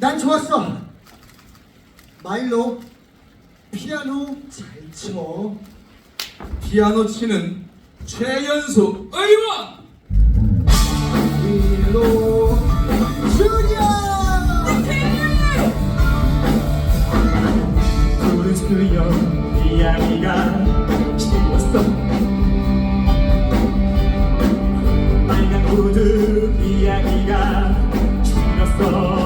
난 좋았어. 마일로 피아노 잘 쳐. 피아노 치는 최연수 의원. 마일로 주니어. 그스요 이야기가 쉬웠어. 빨간 구두 이야기가 쉬웠어.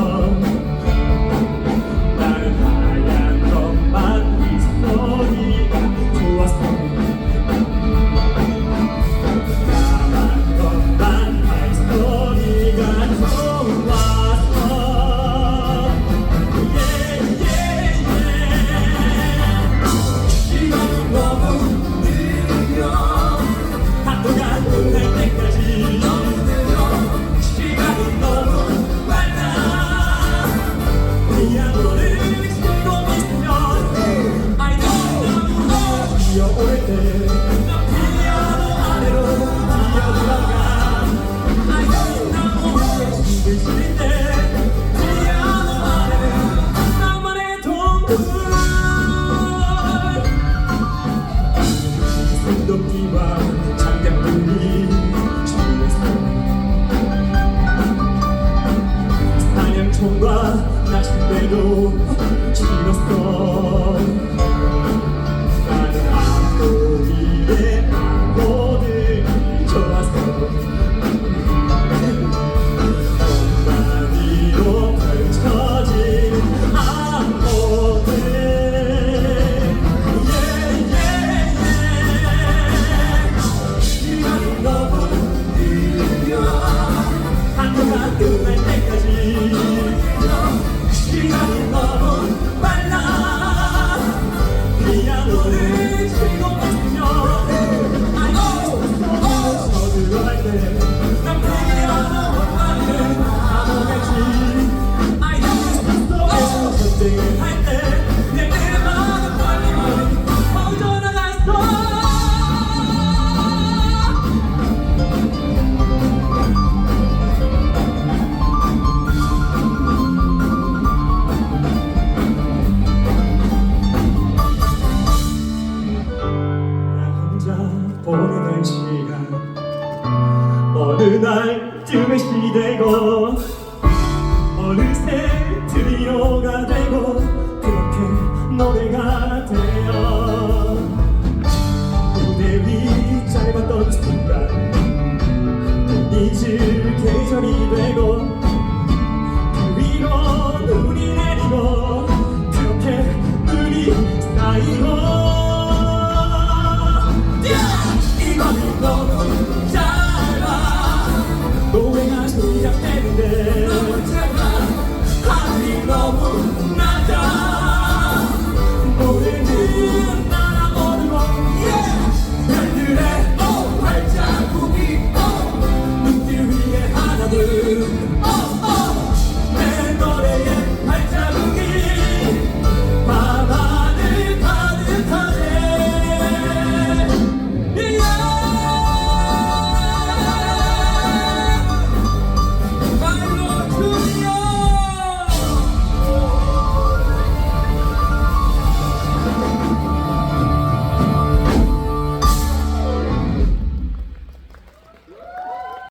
Cielo, 날 쯤에 되고 어느새 드디어가 되고 그렇게 노래가